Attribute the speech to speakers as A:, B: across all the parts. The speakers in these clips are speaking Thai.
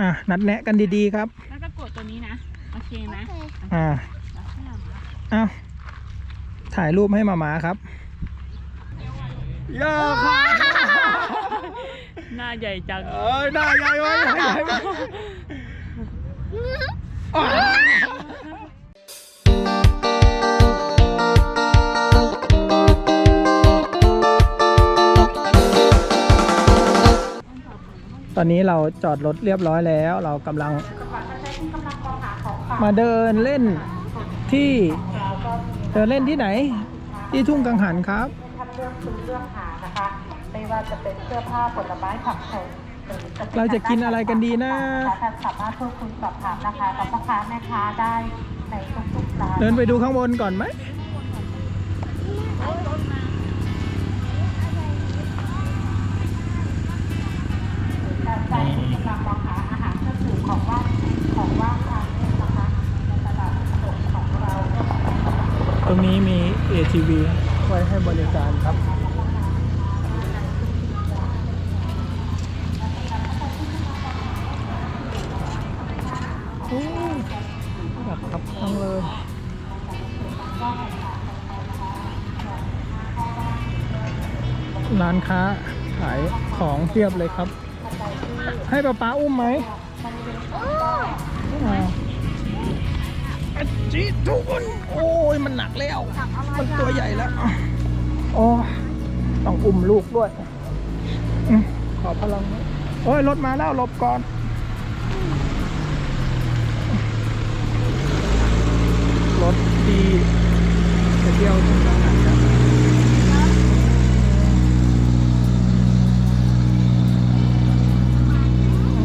A: อะนัดแนะกันดีๆครับ
B: แล้วก็กดตัวนี้นะ โอเคไหม
A: อ่า
B: แล้วให้เรามา
A: อ้าวถ่ายรูปให้มามาครับเยอะค่ะ
B: หน้าใหญ่จัง
A: เอ้ยได้ใหญ่ไว้ใหญ่ไว้ ตอนนี้เราจอดรถเรียบร้อยแล้ว เรากำลังมาเดินเล่นที่เดินเล่นที่ไหน ที่ทุ่งกังหันครับ
C: ท่านเลือกซื้อเลือกหานะคะไม่ว่าจะเป็นเสื้อผ้าผลไม้ผักผลหรือจะป็น
A: เราจะกินอะไรกันดีนะ
C: ท่านสามารถพูดคุยสอบถามนะคะกับพ่อค้าแม่ค้าได้ในทุกๆร้าน
A: เดินไปดูข้างบนก่อนไหม
C: รงนี้
A: มี ATV ไว้ให้บริการครับ โอ้ยแบบขับทั้งเลยร้านค้าขายของเพียบเลยครับ ให้ป๊าป๊าอุ้มไหม อ่าอะจิทุกคน โอ้ยมันหนักแล้ว มันตัวใหญ่แล้วโอ้ต้องอุ้มลูกด้วยอืมขอพลังหน่อยโอ้ยรถมาแล้วหลบก่อน รถที่จะเที่ยวทุ่งกังหันครับ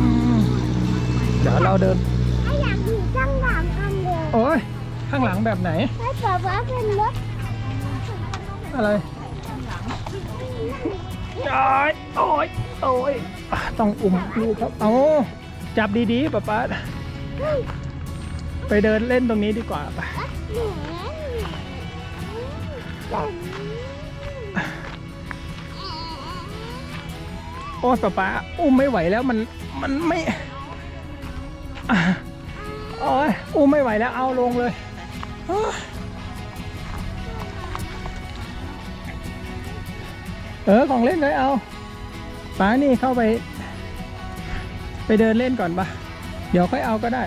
A: อืมเดี๋ยวเราเดิน โอ้ยข้างหลังแบบไหน
D: ให้แบบว่าเป็นรถ
A: อะไรโอ้ยโอ้ยโอ้ยอะต้องอุ้มลูกครับเอาจับดีๆป๊าป๊าไปเดินเล่นตรงนี้ดีกว่าไป
D: เหนือ
A: โอ้ยป๊าป๊าอุ้มไม่ไหวแล้วมันมันไม่อะ โอ้ยอุ้ไม่ไหวแล้วเอาลงเลยเออของเล่นเลยเอาป้านี่เข้าไป ไปเดินเล่นก่อนปะเดี๋ยวค่อยเอาก็ได้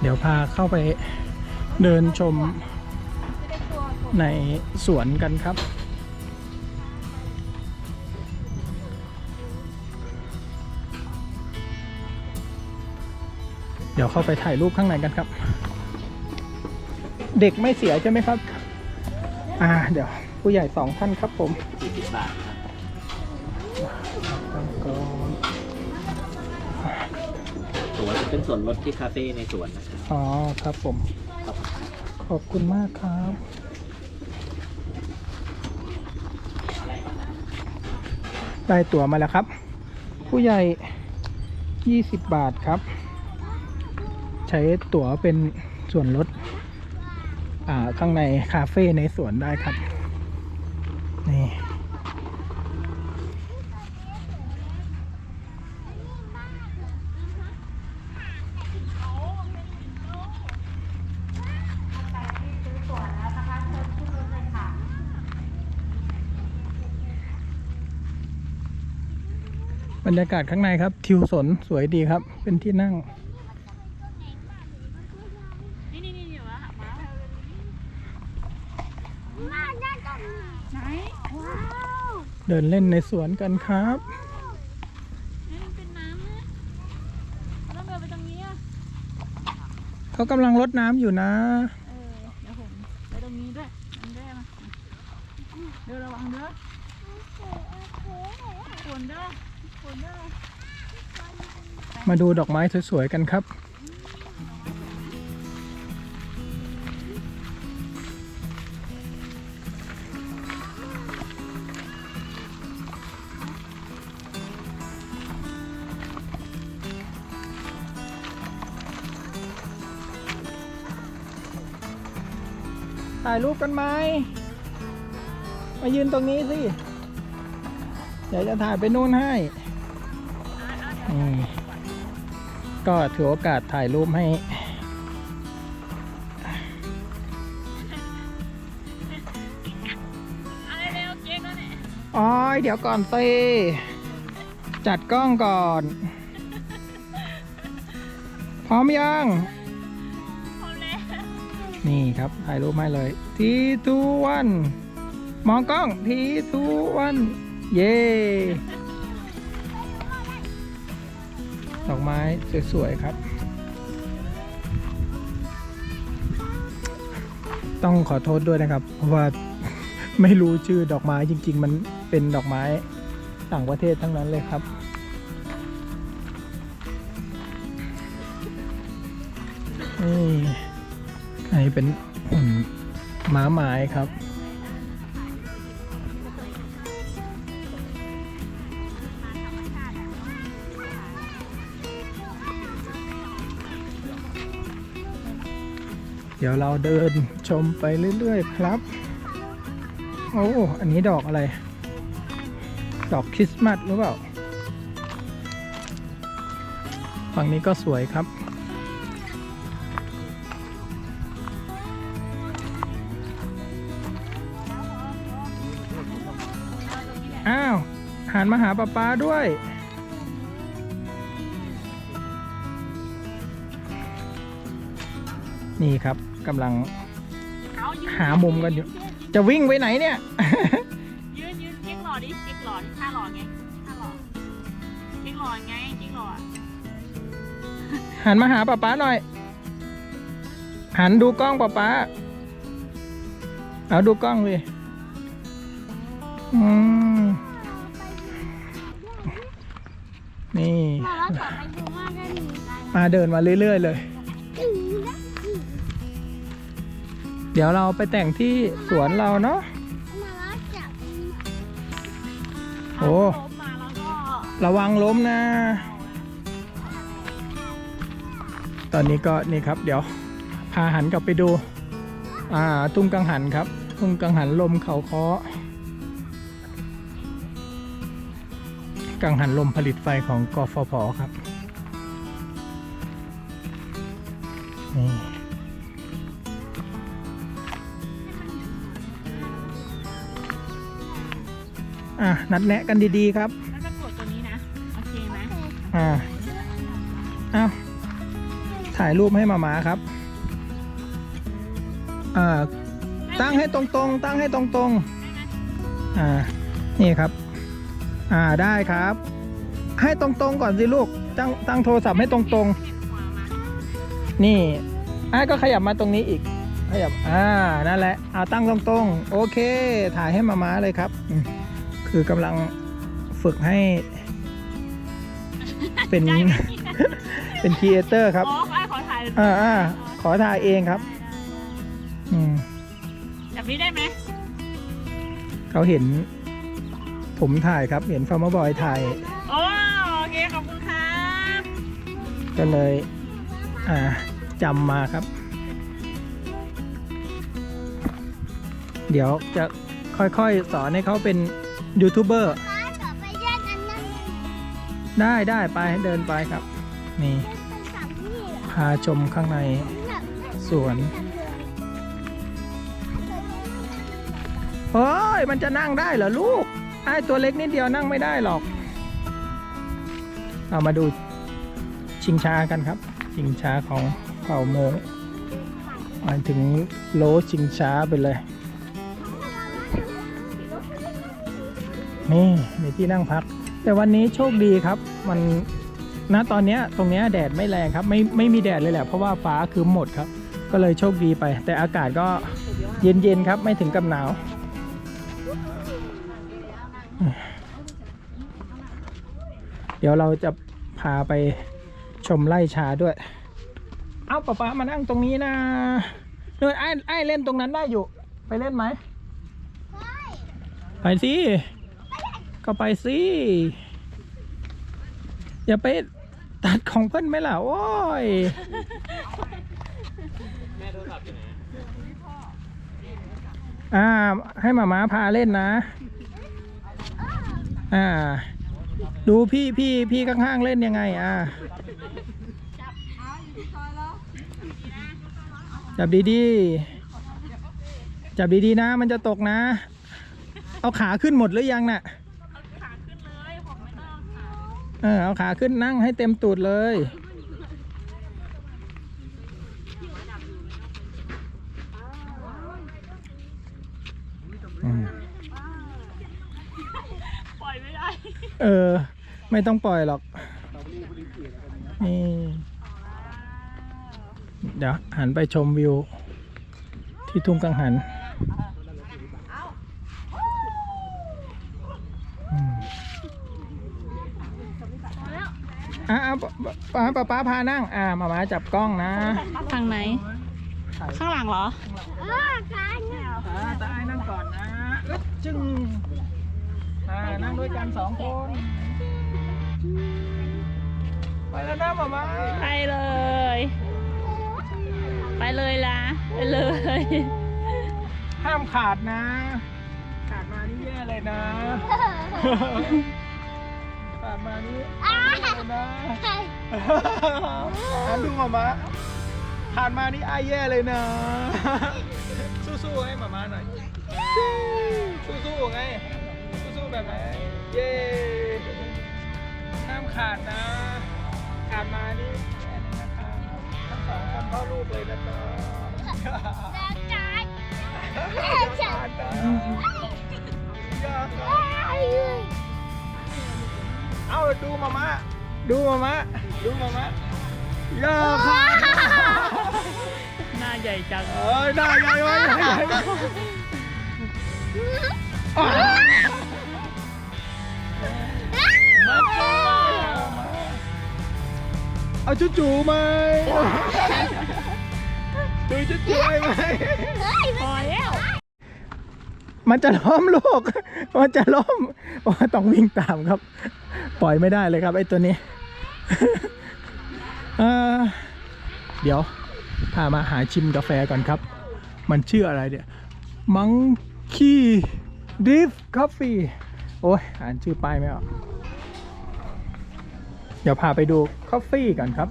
A: เดี๋ยวพาเข้าไปเดินชมในสวนกันครับ เดี๋ยวเข้าไปถ่ายรูปข้างในกันครับ เด็กไม่เสียใช่ไหมครับ อ่า เดี๋ยว ผู้ใหญ่สองท่านครับผม
E: 40บาทครับ
A: ตั้งก่อน
E: ตั๋วจะเป็นส่วนลดที่คาเฟ่ในสวนนะครับ
A: อ๋อ ครับผม
E: ขอบคุณครับ
A: ขอบคุณมากครับได้ตั๋วมาแล้วครับ ผู้ใหญ่ 20 บาทครับ ใช้ตั๋วเป็นส่วนลดอ่าข้างในคาเฟ่ในสวนได้ครับ นี่บรรยากาศข้างในครับทิวสนสวยดีครับ เป็นที่นั่ง
B: นี่นี่นี่เดี๋ยวอะมา
D: มาได้ตรงนี้
B: ไหน
D: ว้าว
A: เดินเล่นในสวนกันครับ
B: นี่มันเป็นน้ำนะแล้วเดินไปตรงนี้อะ
A: เขากำลังรดน้ำอยู่นะ
B: เออ เดี๋ยวผมไปตรงนี้ด้วยมันได้มาเดี๋ยวระวังเด้อฝนเด้อฝนเด้อ
A: มาดูดอกไม้สวยๆกันครับ ถ่ายรูปกันไหมมายืนตรงนี้สิเดี๋ยวจะถ่ายไปนู่นให้นี่ก็ถือโอกาสถ่ายรูปให้
B: อะไรเร็วเจ๊ก็เนี่ย
A: อ้อยเดี๋ยวก่อนสิ จัดกล้องก่อน พร้อมยัง นี่ครับถ่ายรูปให้เลยทีทูวันมองกล้องทีทูวันเย้ดอกไม้สวย ๆ ครับ ต้องขอโทษด้วยนะครับ เพราะว่าไม่รู้ชื่อดอกไม้จริง ๆ มันเป็นดอกไม้ต่างประเทศทั้งนั้นเลยครับ นี่ อันนี้เป็นหม้าไม้ครับ เดี๋ยวเราเดินชมไปเรื่อย ๆ ครับ โอ้ อันนี้ดอกอะไร ดอกคริสต์มาสหรือเปล่า ฝั่งนี้ก็สวยครับ อ้าวหันมาหาป๊าป๊าด้วย นี่ครับกำลัง
B: เอายืน
A: หามุมกันอยู่ จะวิ่งไปไหนเนี่ย
B: ยืนยืนเจ๊กหล่อดิเจ๊กหล่อดิท่าหล่อไงท่าหล่อเจ๊กหล่อไงเจ๊กหล่ออะ
A: หันมาหาป๊าป๊าหน่อย หันดูกล้องป๊าป๊าเอาดูกล้องสิอืม นี่
D: มาแล้วต่อไปดูมากได้หนึ่งกัน
A: มาเดินมาเรื่อย ๆ เลย
D: อืมนะ
A: เดี๋ยวเราไปแต่งที่สวนเราเนาะ
D: มาแล้วจับ
A: โอ้
B: เอาล้มมาแล้วก็
A: ระวังล้มนะ ตอนนี้ก็นี่ครับ เดี๋ยวพาหันกลับไปดู อ่า ตุ้งกังหันครับ ตุ้งกังหันลมเขาเคาะ กังหันลมผลิตไฟของกฟผครับนี่อะนัดแนะกันดีๆครับ
B: แล้วก็กดตัวนี้นะ โอเคไหม
A: อ่าเอาถ่ายรูปให้มามาครับ อ่า ตั้งให้ตรงๆ ตั้งให้ตรงๆ อ่า นี่ครับ อ่าได้ครับ ให้ตรงๆก่อนสิลูกตั้งตั้งโทรศัพท์ให้ตรงๆ นี่อ่าก็ขยับมาตรงนี้อีก ขยับอ่านั่นแหละเอาตั้งตรงๆ โอเค ถ่ายให้มามาเลยครับอืมคือกำลังฝึกให้ เป็น เป็นครีเอเตอร์ครับ
B: อ๋อไอ้ขอถ่าย
A: อ่าอ่าขอถ่ายเองครับ อืม
B: แบบนี้ได้ไหม
A: เขาเห็น ผมถ่ายครับ เห็นฟาร์มบอยถ่าย
B: โอ้โอเคขอบคุณครับ
A: ก็เลยอ่าจำมาครับ เดี๋ยวจะค่อยๆสอนให้เขาเป็นยูทูบเบอร์
D: ป้าต่อไปแยกกันนั่นเลย
A: ได้ได้ไปเดินไปครับ นี่
D: เป็นสามที่เหรอ
A: พาชมข้างใน
D: แบบ
A: สวนเฮ้ยมันจะนั่งได้เหรอลูก ไอ้ตัวเล็กนิดเดียวนั่งไม่ได้หรอก เอามาดูชิงช้ากันครับ ชิงช้าของเผ่าโมงหมายถึงโลชิงช้าไปเลย นี่มีที่นั่งพัก แต่วันนี้โชคดีครับ มันณตอนนี้ตรงนี้แดดไม่แรงครับ ไม่ไม่มีแดดเลยแหละ เพราะว่าฟ้าคือหมดครับ ก็เลยโชคดีไป แต่อากาศก็เย็นๆครับ ไม่ถึงกับหนาว ดี๋ยวเราจะพาไปชมไร่ชาด้วย เอาป๊าป๊ามานั่งตรงนี้นะเนไอ้ไอ้เล่นตรงนั้นได้อยู่ ไปเล่นไหมไปสิ ก็ไปสิ อย่าไปตัดของเพื่อนไหมล่ะ โอ้ย
E: แม่โทรศัพท์อยู่ไหน
A: อ่า ให้หมาม้าพาเล่นนะ อ่า ดูพี่พี่พี่ข้างๆเล่นยังไงอ่าจับดีๆ จับดีๆนะ มันจะตกนะ เอาขาขึ้นหมดหรือยังน่ะ
B: ขาขึ้นเลยผมไม่ต้องขา
A: เออเอาขาขึ้นนั่งให้เต็มตูดเลย อืม
B: ปล่อยไม่ได้
A: เออ ไม่ต้องปล่อยหรอก นี่ เดี๋ยว หันไปชมวิว ที่ทุ่งกังหันอืมอะอะป้าป้าป้าพานั่ง อ่ามามาจับกล้องนะ
B: ทางไหน ข้างหลังเหรอ
D: เออการเนี่ย
A: อ่าตาไอ้นั่งก่อนนะอึ๊บจึง อ่านั่งด้วยกันสองคน ไปแล้วนะมามา
B: ไปเลย ไปเลยล่ะ ไปเลย
A: ห้ามขาดนะ ขาดมานี่แย่เลยนะ ขาดมานี่แย่เลยนะอันดูมามาขาดมานี่อายแย่เลยนะ สู้ๆให้มามาหน่อย สู้ๆไง สู้ๆแบบไหน เย้ห้ามขาดนะ ขาดมานี่แย่เลยนะคะทั้งสองคนพ่อลูกเลยนะจ๊ะ
D: แล้วการ
A: ขาดนะอย่าขาดเอาดูมามาดูมามาดูมามาอย่าขาด
B: หน้าใหญ่จัง
A: เอ้ยได้ไงวะได้ไงอะ
B: มาจูมา
A: เอาจุจูๆไหมดูจุจูๆไหม
B: พอแล้ว
A: มันจะล้มลูก มันจะล้มโอ้ต้องวิ่งตามครับ ปล่อยไม่ได้เลยครับไอ้ตัวนี้เอ่อเดี๋ยวพามาหาชิมกาแฟก่อนครับ มันชื่ออะไรเนี่ยมังคีดิฟคอฟฟี่โอ้ยอ่านชื่อป้ายไม่ออก เดี๋ยวพาไปดูคอฟฟี่ก่อนครับ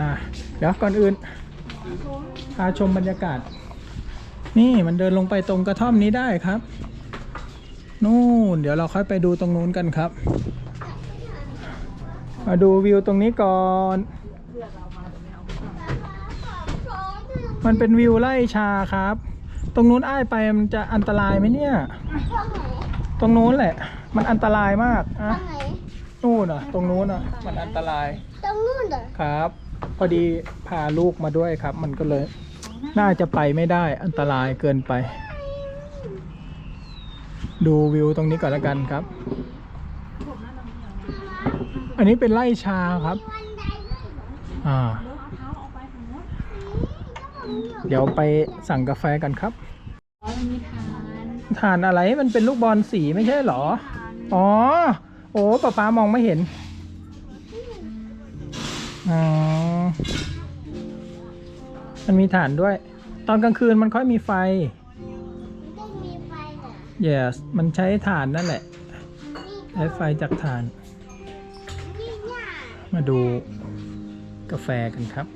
A: อ่าเดี๋ยวก่อนอื่นพาชมบรรยากาศ นี่มันเดินลงไปตรงกระท่อมนี้ได้ครับ นู่น เดี๋ยวเราค่อยไปดูตรงนู้นกันครับ มาดูวิวตรงนี้ก่อน มันเป็นวิวไล่ชาครับ ตรงนู้นอ้ายไปมันจะอันตรายไหมเนี่ย ตรงนู้นแหละ มันอันตรายมากอะ
D: น
A: นู่นอะ ตรงนู้นอะ มันอันตราย
D: ตรงนู้นเหรอ
A: ครับ พอดีพาลูกมาด้วยครับ มันก็เลย น่าจะไปไม่ได้ อันตรายเกินไป ดูวิวตรงนี้ก่อนละกันครับ อันนี้เป็นไร่ชาครับอ่า เดี๋ยวไปสั่งกาแฟกันครับทานอะไรมันเป็นลูกบอลสีไม่ใช่เหรอ อ๋อโอ้ป้าป๊ามองไม่เห็น อ๋อ มันมีฐานด้วย ตอนกลางคืนมันค่อยมีไฟ
D: ต้องมีไฟเหรอ
A: yes มันใช้ฐานนั่นแหละใช้ไฟจากฐาน
D: นี่เนี่ย
A: มาดูกาแฟกันครับ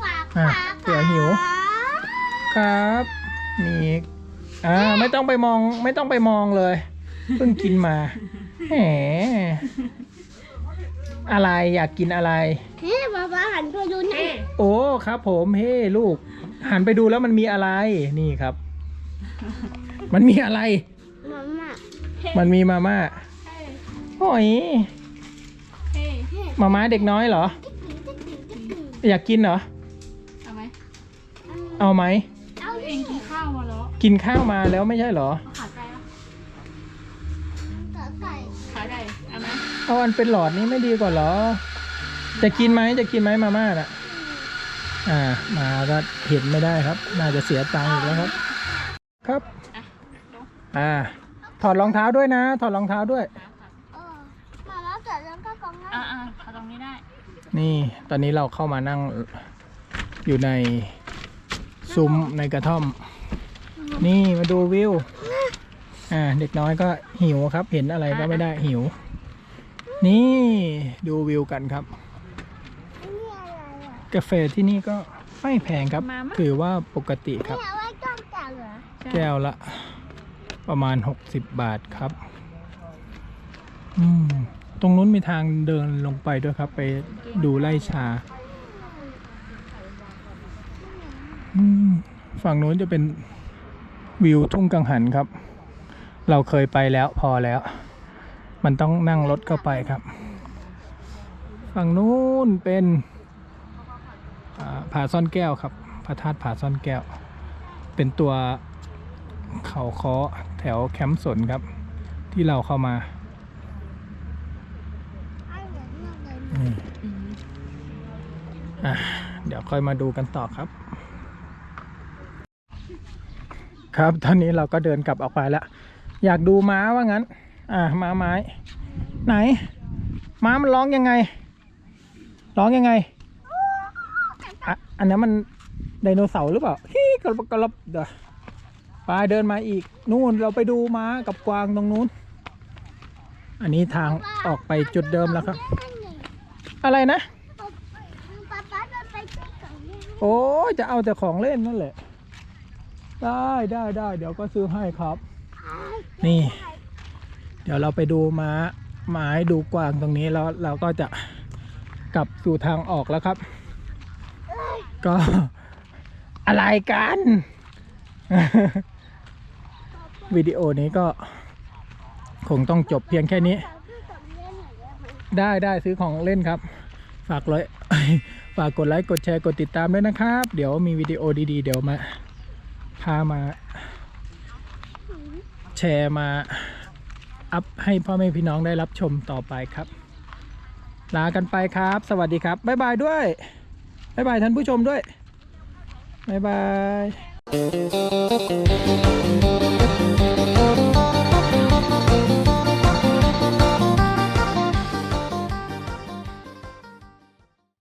D: ขวาข
A: อะ
D: วา
A: เสือหิว ครับ มีอีกอ่า ไม่ต้องไปมอง ไม่ต้องไปมองเลย เพิ่งกินมา แหมอะไรอยากกินอะไร
D: เฮ้ยบ้าบ้าหันไปดูหน่อย
A: โอ้ครับผมเฮ้ลูก หันไปดูแล้วมันมีอะไรนี่ครับ มันมีอะไร
D: มาม่า
A: มันมีมาม่าโอ้ย
B: เฮ้ย
A: มาม่าเด็กน้อยเหรอ อยากกินเหรอ
B: เอาไหม
A: เอาไหม
D: เอา
B: เอ
D: ดิ
B: งกินข้าวมาแล้ว
A: กินข้าวมาแล้วไม่ใช่เหรอ
B: ขาไก่ปะ
D: ต่อ
B: เอา
A: อันเป็นหลอดนี้ไม่ดีกว่าเหรอ จะกินไหมจะกินไหมมาม่าน่ะ อ่า มาก็เห็นไม่ได้ครับ น่าจะเสียตังค์อีกแล้วครับ ครับ อ่า ถอดรองเท้าด้วยนะ ถอดรองเท้าด้วย
D: เออมาม่าเกิดแล้วก็กองหน้า
B: อ่าอ่าเอาตรงนี้ได้
A: นี่ ตอนนี้เราเข้ามานั่งอยู่ในซุ้มในกระท่อม นี่มาดูวิว อ่า เด็กน้อยก็หิวครับ เห็นอะไรก็ไม่ได้หิว นี่ดูวิวกันครับ
D: นี่อะไรอะ
A: กาแฟที่นี่ก็ไม่แพงครับ
B: มามา
A: ถือว่าปกติครับ
D: เนี่ยไว้ต้องจับเหรอ
A: แก้วละ ประมาณ 60 บาทครับอืมตรงนู้นมีทางเดินลงไปด้วยครับ ไปดูไร่ชาอืมฝั่งนู้นจะเป็นวิวทุ่งกังหันครับ เราเคยไปแล้วพอแล้ว มันต้องนั่งรถเข้าไปครับ ฝั่งนู้นเป็นอ่าผาซ่อนแก้วครับพระธาตุผาซ่อนแก้ว เป็นตัวเขาเคาะแถวแคมป์สนครับ ที่เราเข้ามา
D: เดี๋
A: ยวค่อยมาดูกันต่อครับ ครับตอนนี้เราก็เดินกลับออกไปแล้ว อยากดูม้าว่างั้น อะม้าไม้ ไหน ม้ามันร้องยังไง ร้องยังไงอะอันนั้นมันไดโนเสาร์หรือเปล่าฮีกระลบกระลบเดี๋ยวไปเดินมาอีก นู่นเราไปดูม้ากับกวางตรงนู้น อันนี้ทางออกไปจุดเดิมแล้วครับ อะไรนะ โอ้จะเอาแต่ของเล่นนั่นแหละ ได้ได้ได้เดี๋ยวก็ซื้อให้ครับ นี่ ดี๋ยวเราไปดูม้าไม้ดูกวางตรงนี้แล้วเราก็จะกลับสู่ทางออกแล้วครับ ก็อะไรกัน วิดีโอนี้ก็ คงต้องจบเพียงแค่นี้
D: ได้ไหม
A: ได้ได้ซื้อของเล่นครับ ฝากเลยฝากกดไลค์ กดแชร์ กดติดตามด้วยนะครับ เดี๋ยวมีวิดีโอดีๆ เดี๋ยวมา พามา แชร์มา อัพให้พ่อแม่พี่น้องได้รับชมต่อไปครับ ลากันไปครับ สวัสดีครับ บ๊ายบายด้วย บ๊ายบายท่านผู้ชมด้วย บ๊ายบาย